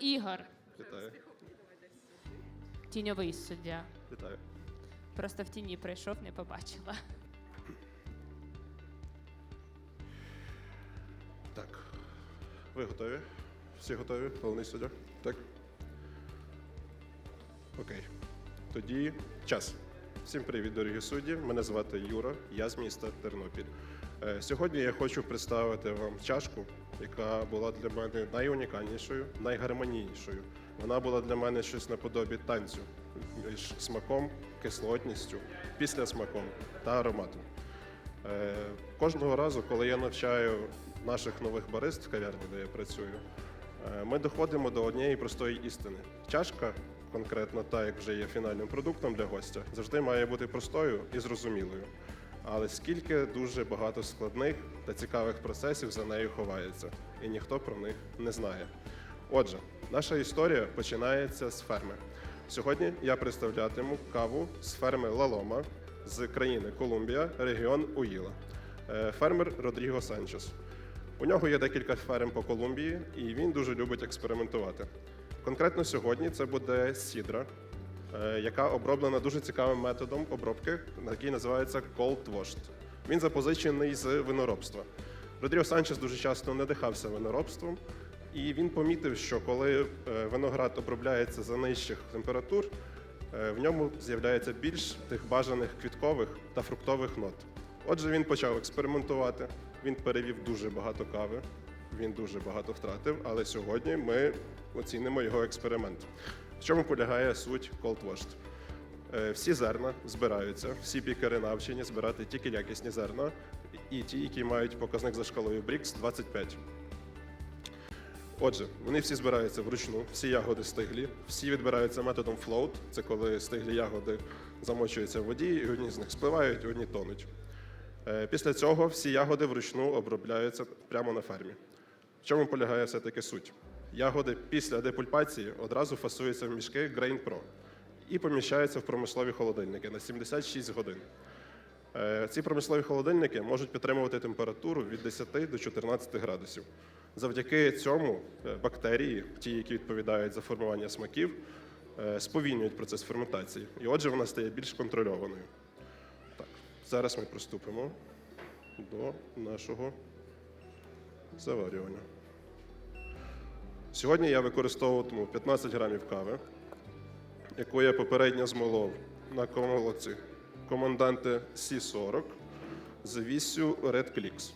Ігор. Вітаю. Тіньовий суддя. Вітаю. Просто в тіні прийшов, не побачила. Так. Ви готові? Всі готові? Головний суддя? Так. Окей. Тоді час. Всім привіт, дорогі судді. Мене звати Юра, я з міста Тернопіль. Е, Сьогодні я хочу представити вам чашку, яка була для мене найунікальнішою, найгармонійнішою. Вона була для мене щось наподобі танцю між смаком, кислотністю, післясмаком та ароматом. Е, Кожного разу, коли я навчаю наших нових барист в кав'ярні, де я працюю, е, ми доходимо до однієї простої істини. Чашка, конкретно та, як вже є фінальним продуктом для гостя, завжди має бути простою і зрозумілою. Але скільки дуже багато складних та цікавих процесів за нею ховається, і ніхто про них не знає. Отже, наша історія починається з ферми. Сьогодні я представлятиму каву з ферми Лалома з країни Колумбія, регіон Уїла. Е, Фермер Родріго Санчес. У нього є декілька ферм по Колумбії, і він дуже любить експериментувати. Конкретно сьогодні це буде сідра, яка оброблена дуже цікавим методом обробки, який називається cold washed. Він запозичений з виноробства. Родріго Санчес дуже часто надихався виноробством, і він помітив, що коли е, виноград обробляється за нижчих температур, е, в ньому з'являється більш тих бажаних квіткових та фруктових нот. Отже, він почав експериментувати. Він перевів дуже багато кави, він дуже багато втратив, але сьогодні ми оцінимо його експеримент. В чому полягає суть Washed? Е, Всі зерна збираються, всі пікери навчені збирати тільки якісні зерна, і ті, які мають показник за шкалою Брікс 25. Отже, вони всі збираються вручну, всі ягоди стиглі, всі відбираються методом float, це коли стиглі ягоди замочуються в воді, і одні з них спливають, одні тонуть. Е, Після цього всі ягоди вручну обробляються прямо на фермі. В чому полягає все-таки суть? Ягоди після депульпації одразу фасуються в мішки Grain Pro і поміщаються в промислові холодильники на 76 годин. Е, Ці промислові холодильники можуть підтримувати температуру від 10 до 14 градусів. Завдяки цьому е, бактерії, ті, які відповідають за формування смаків, е, сповільнюють процес ферментації. І отже, вона стає більш контрольованою. Так, зараз ми приступимо до нашого заварювання. Сьогодні я використовуватиму 15 грамів кави, яку я попередньо змолов на комолоці команданти Сі-40 з віссю Red Clicks.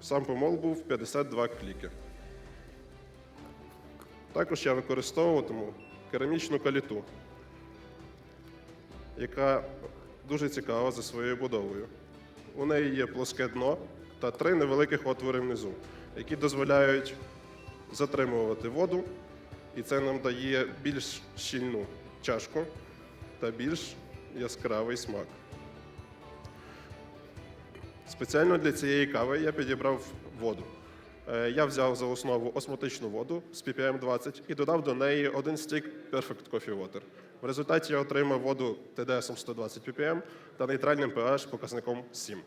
Сам помол був 52 кліки. Також я використовуватиму керамічну каліту, яка дуже цікава за своєю будовою. У неї є плоске дно та три невеликих отвори внизу, які дозволяють затримувати воду, і це нам дає більш щільну чашку та більш яскравий смак. Спеціально для цієї кави я підібрав воду. Е, Я взяв за основу осмотичну воду з ppm 20 і додав до неї один стік Perfect Coffee Water. В результаті я отримав воду TDS 120 ppm та нейтральним pH показником 7.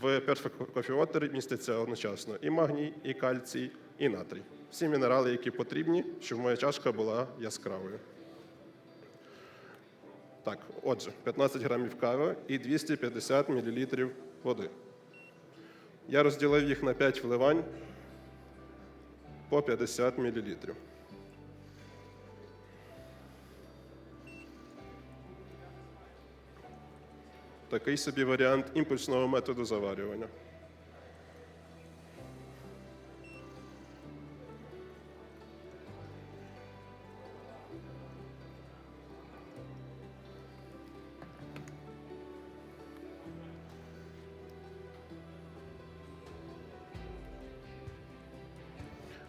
В Perfect Coffee Water міститься одночасно і магній, і кальцій, і натрій. Всі мінерали, які потрібні, щоб моя чашка була яскравою. Так, отже, 15 грамів кави і 250 мл води. Я розділив їх на 5 вливань по 50 мл. Такий собі варіант імпульсного методу заварювання.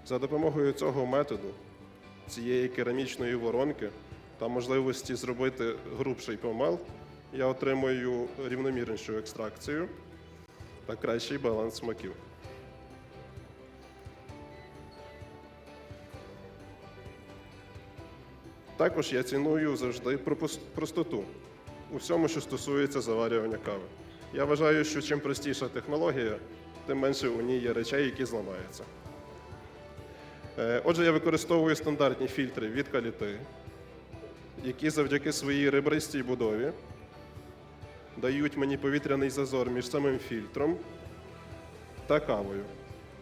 За допомогою цього методу, цієї керамічної воронки та можливості зробити грубший помел, я отримую рівномірнішу екстракцію та кращий баланс смаків. Також я ціную завжди простоту у всьому, що стосується заварювання кави. Я вважаю, що чим простіша технологія, тим менше у ній є речей, які зламаються. Е, Отже, я використовую стандартні фільтри від каліти, які завдяки своїй ребристій будові дають мені повітряний зазор між самим фільтром та кавою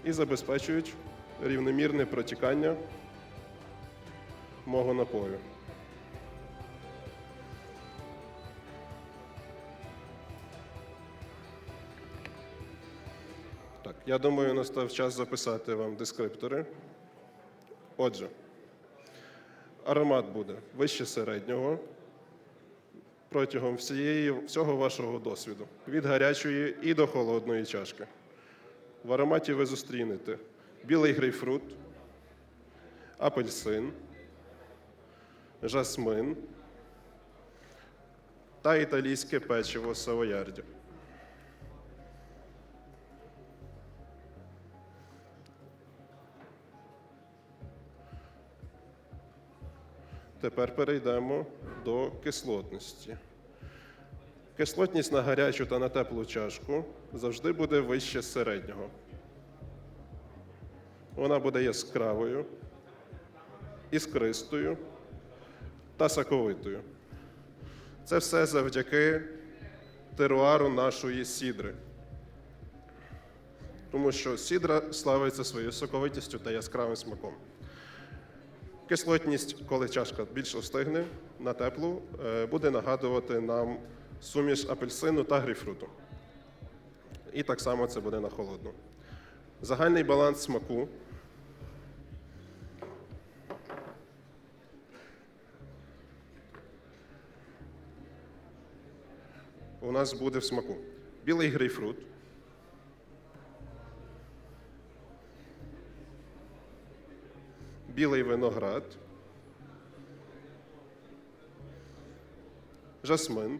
і забезпечують рівномірне протікання мого напою. Так, я думаю, настав час записати вам дескриптори. Отже, аромат буде вище середнього протягом всієї, всього вашого досвіду, від гарячої і до холодної чашки. В ароматі ви зустрінете білий грейпфрут, апельсин, жасмин та італійське печиво савоярді. Тепер перейдемо до кислотності. Кислотність на гарячу та на теплу чашку завжди буде вище середнього. Вона буде яскравою, іскристою та соковитою. Це все завдяки теруару нашої сідри. Тому що сідра славиться своєю соковитістю та яскравим смаком. Кислотність, коли чашка більш остигне на теплу, е, буде нагадувати нам суміш апельсину та грейпфруту. І так само це буде на холодну. Загальний баланс смаку. У нас буде в смаку білий грейпфрут, білий виноград, жасмин,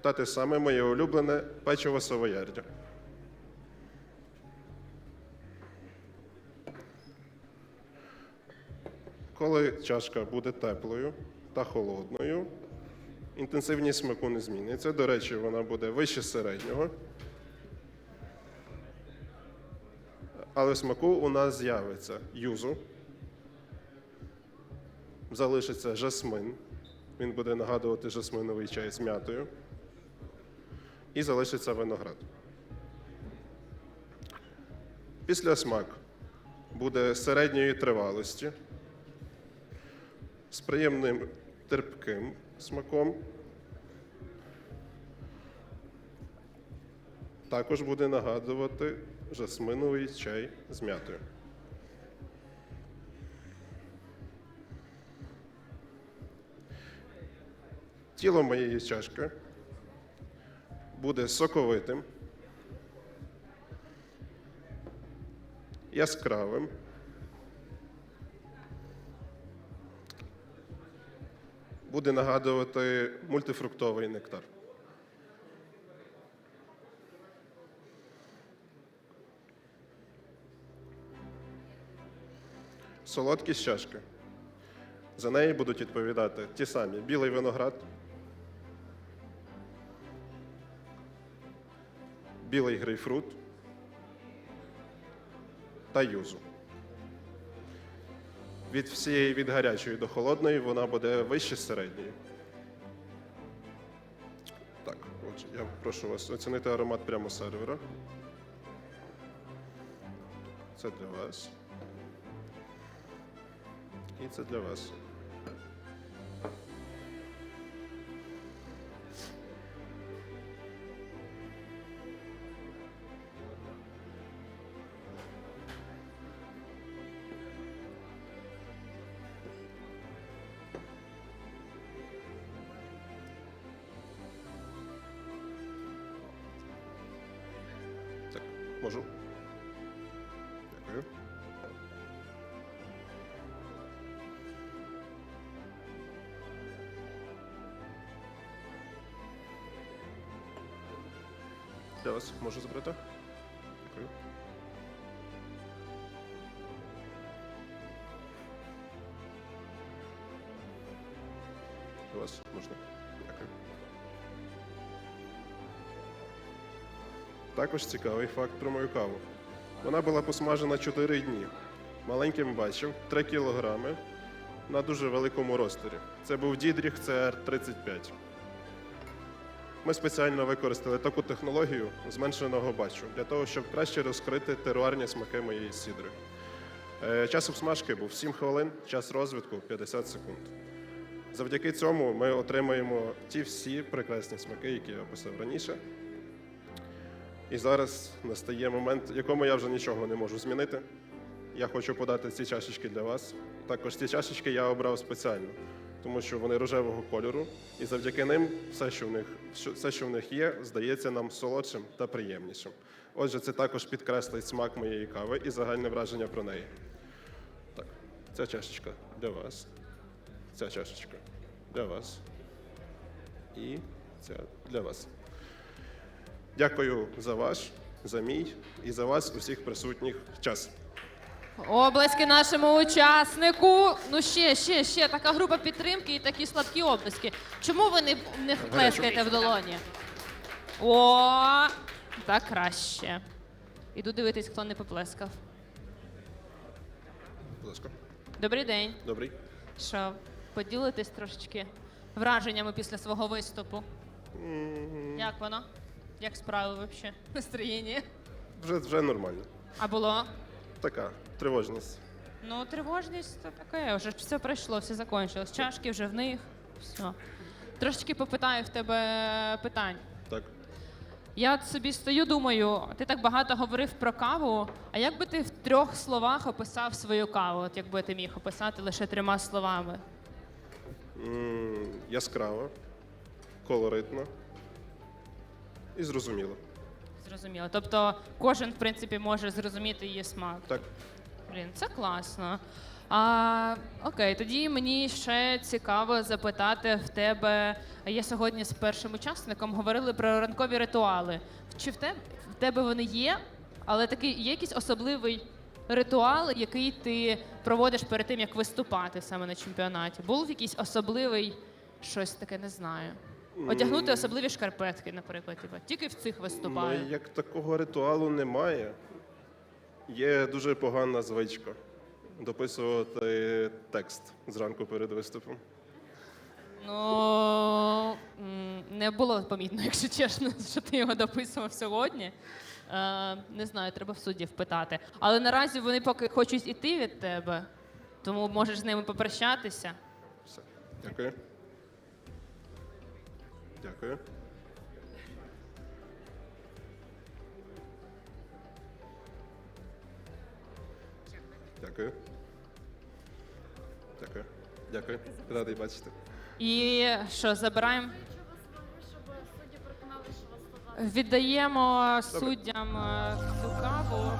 та те саме моє улюблене печиво савоярдя. Коли чашка буде теплою та холодною, інтенсивність смаку не зміниться. До речі, вона буде вище середнього. Але в смаку у нас з'явиться юзу, залишиться жасмин. Він буде нагадувати жасминовий чай з м'ятою. І залишиться виноград. Після смак буде середньої тривалості з приємним терпким смаком. Також буде нагадувати жасминовий чай з м'ятою. Тіло моєї чашки буде соковитим, яскравим. Буде нагадувати мультифруктовий нектар. Солодкість чашки. За неї будуть відповідати ті самі білий виноград, білий грейпфрут та юзу. Від всієї від гарячої до холодної вона буде вище середньої. Так, отже, я прошу вас оцінити аромат прямо з сервера. Це для вас. І це для вас. Можу. Для вас можу забрати? Дякую. Для вас можна. Дякую. Також цікавий факт про мою каву. Вона була посмажена 4 дні. Маленьким бачив 3 кілограми на дуже великому розторі. Це був Дідріх CR35. Ми спеціально використали таку технологію зменшеного бачу для того, щоб краще розкрити теруарні смаки моєї сідри. Е, Час обсмажки був 7 хвилин, час розвитку 50 секунд. Завдяки цьому ми отримаємо ті всі прекрасні смаки, які я описав раніше. І зараз настає момент, в якому я вже нічого не можу змінити. Я хочу подати ці чашечки для вас. Також ці чашечки я обрав спеціально, тому що вони рожевого кольору, і завдяки ним все, що в них, все, що в них є, здається нам солодшим та приємнішим. Отже, це також підкреслить смак моєї кави і загальне враження про неї. Так, ця чашечка для вас. Ця чашечка для вас. І ця для вас. Дякую за ваш, за мій і за вас, усіх присутніх час. Облески нашому учаснику. Ну ще, ще, ще така група підтримки і такі сладкі облески. Чому ви не, не плескаєте в долоні? О, так краще. Іду дивитись, хто не поплескав. Будь ласка. Добрий день. Добрий. Що, поділитесь трошечки враженнями після свого виступу? Як воно? Як справи взагалі? Настроєння? Вже, вже нормально. А було? Така тривожність. Ну, тривожність то таке, вже все пройшло, все закончилось. Чашки вже в них. Все. Трошечки попитаю в тебе питань. Так. Я от собі стою, думаю, ти так багато говорив про каву. А як би ти в трьох словах описав свою каву? От якби ти міг описати лише трьома словами? М, яскраво, колоритно і зрозуміло. Зрозуміло. Тобто кожен, в принципі, може зрозуміти її смак. Так. Блін, це класно. А, окей, тоді мені ще цікаво запитати в тебе. Я сьогодні з першим учасником говорили про ранкові ритуали. Чи в тебе, в тебе вони є? Але такий є якийсь особливий ритуал, який ти проводиш перед тим, як виступати саме на чемпіонаті? Був якийсь особливий щось таке, не знаю. Одягнути особливі шкарпетки, наприклад, типу, тільки в цих виступаю. Ну, як такого ритуалу немає. Є дуже погана звичка дописувати текст зранку перед виступом. Ну не було помітно, якщо чесно, що ти його дописував сьогодні. Е, не знаю, треба в суддів питати. Але наразі вони поки хочуть іти від тебе, тому можеш з ними попрощатися. Все. Дякую. Дякую. Дякую. Дякую. Дякую. Радий бачити. І що, забираємо? щоб судді переконали, що вас подали. Віддаємо суддям е, цю каву.